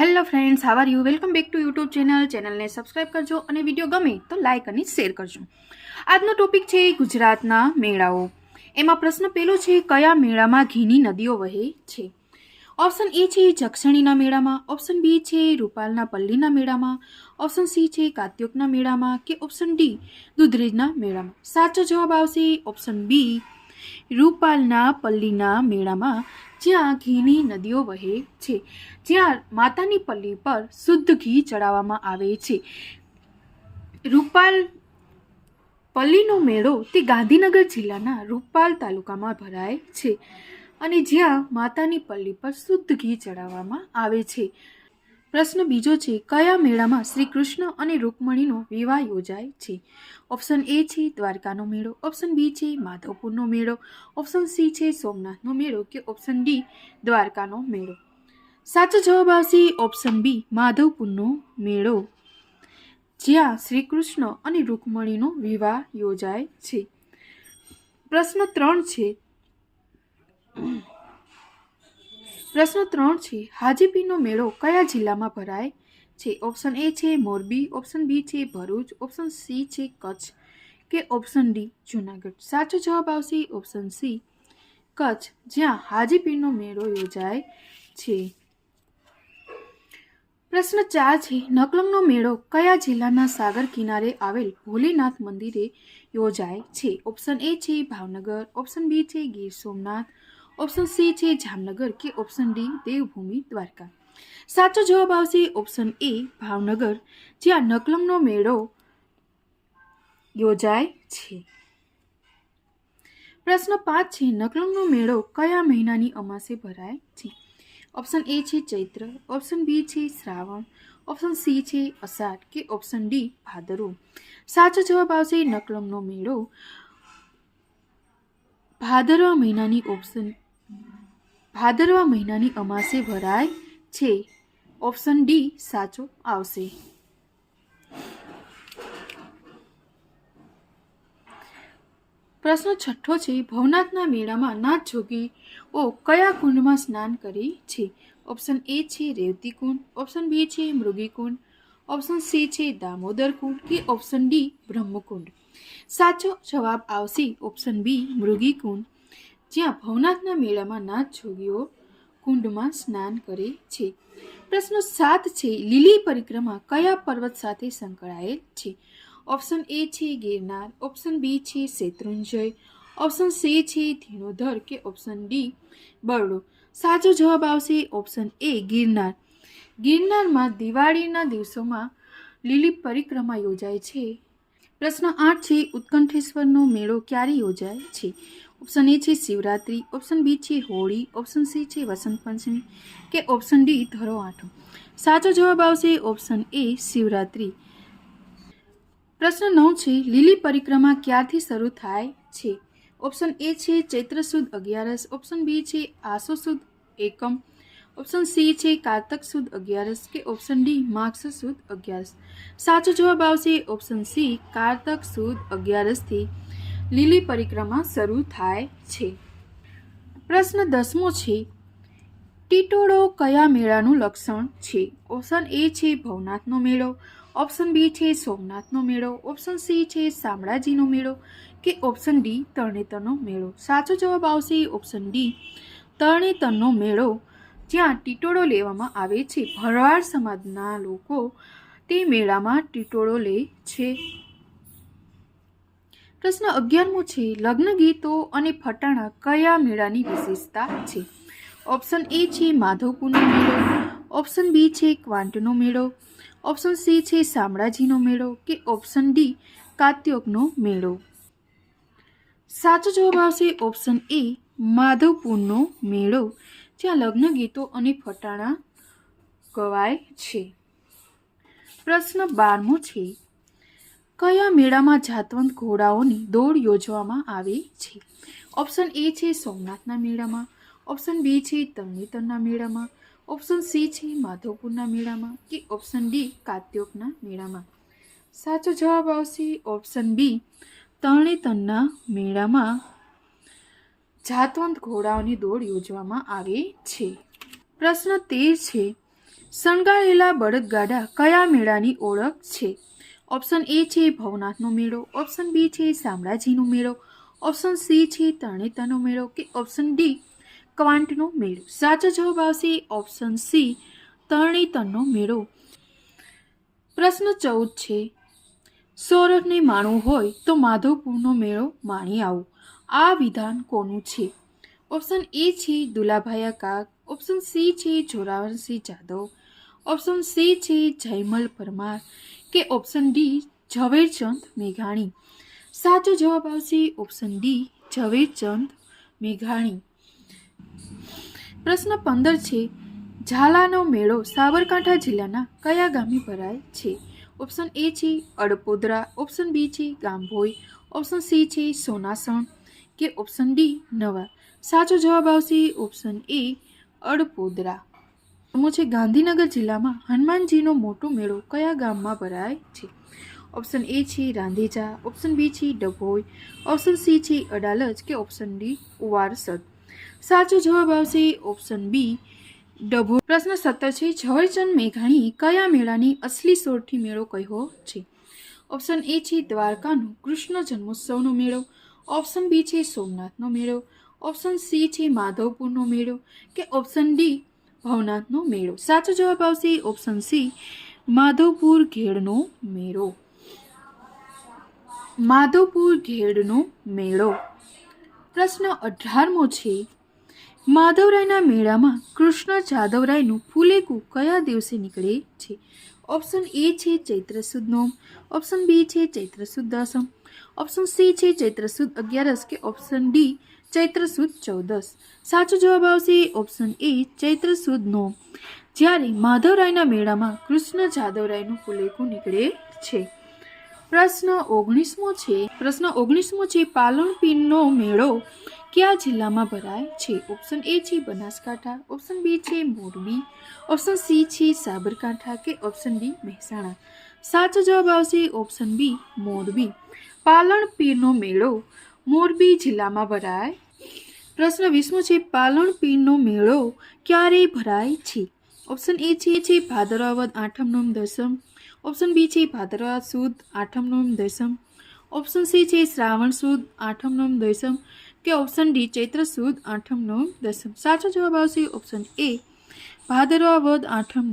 Hello friends how are you welcome back to YouTube channel ચેનલને subscribe કરજો અને video ગમે તો લાઇક અને શેર કરજો. આજનો ટોપિક છે ગુજરાતના મેળાઓ. એમાં પ્રશ્ન પેલો છે, કયા મેળામાં ઘીની નદીઓ વહે છે? ઓપ્શન એ છે જક્ષણીના મેળામાં. ઓપ્શન બી છે, રૂપાલના પલ્લીના મેળામાં. ઓપ્શન સી છે, કાત્યોકના મેળામાં. કે ઓપ્શન ડી દુધરેજના મેળામાં? સાચો જવાબ આવશે ઓપ્શન બી રૂપાલના પલ્લીના મેળામાં જ્યાં ઘીની નદીઓ વહે છે, જ્યાં માતાની પલ્લી પર શુદ્ધ ઘી ચડાવવામાં આવે છે. રૂપાલ પલ્લીનો મેળો તે ગાંધીનગર જિલ્લાના રૂપાલ તાલુકામાં ભરાય છે અને જ્યાં માતાની પલ્લી પર શુદ્ધ ઘી ચડાવવામાં આવે છે. પ્રશ્ન બીજો છે, કયા મેળામાં શ્રી કૃષ્ણ અને રૂકમણીનો વિવાહ યોજાય છે? ઓપ્શન એ છે, દ્વારકાનો મેળો. ઓપ્શન બી છે, માધવપુરનો મેળો. ઓપ્શન સી છે, સોમનાથનો મેળો કે ઓપ્શન ડી દ્વારકાનો મેળો. સાચો જવાબ આવશે ઓપ્શન બી માધવપુરનો મેળો. જ્યાં શ્રી કૃષ્ણ અને રૂકમણીનો વિવાહ યોજાય છે. પ્રશ્ન ત્રણ છે પ્રશ્ન ત્રણ છે, હાજીપીરનો મેળો કયા જિલ્લામાં ભરાય? છે ઓપ્શન એ છે, મોરબી ઓપ્શન બી છે, ભરૂચ ઓપ્શન સી છે, કચ્છ કે ઓપ્શન ડી જુનાગઢ? સાચો જવાબ આવશે ઓપ્શન સી કચ્છ, જ્યાં હાજીપીરનો મેળો યોજાય છે. પ્રશ્ન ચાર છે નકલંગનો મેળો કયા જિલ્લાના સાગર કિનારે આવેલ ભોલેનાથ મંદિરે યોજાય છે? ઓપ્શન એ છે, ભાવનગર ઓપ્શન બી છે, ગીર સોમનાથ ઓપ્શન સી છે જામનગર કે ઓપ્શન ડી દેવભૂમિ દ્વારકા. સાચો જવાબ આવશે ઓપ્શન એ ભાવનગર, જ્યાં નકલમનો મેળો યોજાય છે. પ્રશ્ન પાંચ છે, નકલમનો મેળો કયા મહિનાની અમાસે ભરાય છે? ઓપ્શન એ છે ચૈત્ર, ઓપ્શન બી છે શ્રાવણ, ઓપ્શન સી છે અષાઢ કે ઓપ્શન ડી ભાદરવો. સાચો જવાબ આવશે નકલમનો મેળો ભાદરવા મહિનાની ઓપ્શન ભાદરવા મહિનાની અમાસે ભરાય છે. ઓપ્શન ડી, સાચો આવશે. પ્રશ્ન છઠ્ઠો છે, ભવનાથના મેળામાં નાથ જોગીઓ કયા કુંડમાં સ્નાન કરે છે? ઓપ્શન એ છે, રેવતી કુંડ. ઓપ્શન બી છે, મૃગી કુંડ. ઓપ્શન સી છે, દામોદર કુંડ કે ઓપ્શન ડી, બ્રહ્મકુંડ. સાચો જવાબ આવશે ઓપ્શન બી, મૃગી કુંડ. જ્યાં ભવનાથના મેળામાં નાથ જોગીઓ કુંડમાં સ્નાન કરે છે. પ્રશ્ન સાત છે, લીલી પરિક્રમા કયા પર્વત સાથે સંકળાયેલ છે? ઓપ્શન એ છે, ગિરનાર. ઓપ્શન બી છે, શેત્રુંજય. ઓપ્શન સી છે, ધીણોધર કે ઓપ્શન ડી, બરડો. સાચો જવાબ આવશે ઓપ્શન એ, ગિરનાર. ગિરનારમાં દિવાળીના દિવસોમાં લીલી પરિક્રમા યોજાય છે. પ્રશ્ન આઠ છે, ઉત્કંઠેશ્વરનો મેળો ક્યારે યોજાય છે? ઓપ્શન એ છે શિવરાત્રિ ઓપ્શન બી છે હોળી ઓપ્શન સી છે વસંત પંચમી કે ઓપ્શન ડી ધરો આઠો. સાચો જવાબ આવશે ઓપ્શન એ શિવરાત્રિ. પ્રશ્ન નવ છે, લીલી પરિક્રમા ક્યારથી શરૂ થાય છે? ઓપ્શન એ છે ચૈત્ર સુદ અગિયારસ ઓપ્શન બી છે આસો સુદ એકમ ઓપ્શન સી છે કારતક સુદ અગિયારસ કે ઓપ્શન ડી માર્ક્સ સુદ અગિયારસ. સાચો જવાબ આવશે ઓપ્શન સી કારતક સુદ અગિયારસથી. લીલી પરિક્રમા શરૂ થાય છે. પ્રશ્ન દસમો છે, ટીટોળો કયા મેળાનું લક્ષણ છે? ઓપ્શન એ છે ભવનાથનો મેળો, ઓપ્શન બી છે સોમનાથનો મેળો, ઓપ્શન સી છે શામળાજીનો મેળો કે ઓપ્શન ડી તરણેતરનો મેળો. સાચો જવાબ આવશે ઓપ્શન ડી તરણેતરનો મેળો, જ્યાં ટીટોળો લેવામાં આવે છે. ભરવાડ સમાજના લોકો તે મેળામાં ટીટોળો લે છે. પ્રશ્ન અગિયારમો છે, લગ્ન ગીતો અને ફટાણા કયા મેળાની વિશેષતા છે? ઓપ્શન એ છે, માધવપુરનો મેળો. ઓપ્શન બી છે, ક્વાંટનો મેળો. ઓપ્શન સી છે, શામળાજીનો મેળો કે ઓપ્શન ડી કાત્યોકનો મેળો? સાચો જવાબ આવશે ઓપ્શન એ માધવપુરનો મેળો, જ્યાં લગ્ન ગીતો અને ફટાણા ગવાય છે. પ્રશ્ન બારમો છે કયા મેળામાં જાતવંત ઘોડાઓની દોડ યોજવામાં આવે છે? ઓપ્શન એ છે સોમનાથના મેળામાં. ઓપ્શન બી છે તરણેતરના મેળામાં. ઓપ્શન સી છે માધવપુરના મેળામાં કે ઓપ્શન ડી કાત્યોકના મેળામાં? સાચો જવાબ આવશે ઓપ્શન બી તરણેતરના મેળામાં જાતવંત ઘોડાઓની દોડ યોજવામાં આવે છે. પ્રશ્ન તેર છે, શણગારેલા બળદગાડા કયા મેળાની ઓળખ છે? ઓપ્શન એ છે ભવનાથનો મેળો. ઓપ્શન બી છે શામળાજીનો મેળો. ઓપ્શન સી છે તરણેતરનો મેળો કે ઓપ્શન ડી ક્વાંટનો મેળો. સાચો જવાબ આવશે ઓપ્શન સી તરણેતરનો મેળો. પ્રશ્ન ચૌદ છે. સૌરભને માણવું હોય તો માધવપુરનો મેળો માણી આવો. આ વિધાન કોનું છે? ઓપ્શન એ છે દુલાભાયા કાક ઓપ્શન સી છે જોરાવરસિંહ જાદવ. ઓપ્શન સી છે જયમલ પરમાર. કે ઓપ્શન ડી ઝવેરચંદ મેઘાણી? સાચો જવાબ આવશે ઓપ્શન ડી ઝવેરચંદ મેઘાણી. પ્રશ્ન પંદર છે, ઝાલાનો મેળો સાબરકાંઠા જિલ્લાના કયા ગામે ભરાય છે? ઓપ્શન એ છે અડપોદરા, ઓપ્શન બી છે ગાંભોઈ, ઓપ્શન સી છે સોનાસણ કે ઓપ્શન ડી નવા સાચો જવાબ આવશે ઓપ્શન એ અડપોદરા. નવમો છે ગાંધીનગર જિલ્લામાં હનુમાનજીનો મોટો મેળો કયા ગામમાં ભરાય છે? ઓપ્શન એ છે રાંધેજા ઓપ્શન બી છે ડભોઈ ઓપ્શન સી છે અડાલજ કે ઓપ્શન ડી વારસદ? સાચો જવાબ આવશે ઓપ્શન બી ડભો પ્રશ્ન સત્તર છે, ઝવેરચંદ મેઘાણી કયા મેળાની અસલી સોરઠી મેળો કહ્યો છે? ઓપ્શન એ છે દ્વારકાનો કૃષ્ણ જન્મોત્સવનો મેળો ઓપ્શન બી છે સોમનાથનો મેળો ઓપ્શન સી છે માધવપુરનો મેળો કે ઓપ્શન ડી ભવનાથનો મેળો. સાચો જવાબ આવશે ઓપ્શન સી માધવપુર ઘેડનો મેળો. માધવપુર ઘેડનો મેળો. પ્રશ્ન અઢારમો છે, માધવરાયના મેળામાં કૃષ્ણ જાદવરાયનું ફૂલેકું કયા દિવસે નીકળે છે? ઓપ્શન એ છે ચૈત્ર સુદ નોમ ઓપ્શન બી છે ચૈત્ર સુદ દસમ ઓપ્શન સી છે ચૈત્ર સુદ અગિયારસ કે ઓપ્શન ડી ચૈત્ર સુદ ચૌદસ. સાચો જવાબ આવશે ઓપ્શન એ ચૈત્ર સુદ નો જ્યારે માધવરાયના મેળામાં કૃષ્ણ જાદવરાયનું ફૂલેકું નીકળે છે. પ્રશ્ન ઓગણીસમો છે. પ્રશ્ન ઓગણીસમો છે પાલનપીરનો મેળો કયા જિલ્લામાં ભરાય છે? ઓપ્શન એ છે બનાસકાંઠા ઓપ્શન બી છે મોરબી ઓપ્શન સી છે સાબરકાંઠા કે ઓપ્શન ડી મહેસાણા. સાચો જવાબ આવશે ઓપ્શન બી મોરબી. પાલનપીરનો મેળો મોરબી જિલ્લામાં ભરાય? પ્રશ્ન વીસમો છે પાલનપીરનો મેળો ક્યારે ભરાય છે? ઓપ્શન એ છે છે ભાદરવાદ આઠમ નોમ દસમ. ઓપ્શન બી છે ભાદરવા સુદ આઠમ નોમ દસમ. ઓપ્શન સી છે, શ્રાવણ સુદ આઠમ નોમ દસમ કે ઓપ્શન ડી ચૈત્ર સુદ આઠમ નોમ દસમ. સાચો જવાબ આવશે ઓપ્શન એ ભાદરવા વદ આઠમ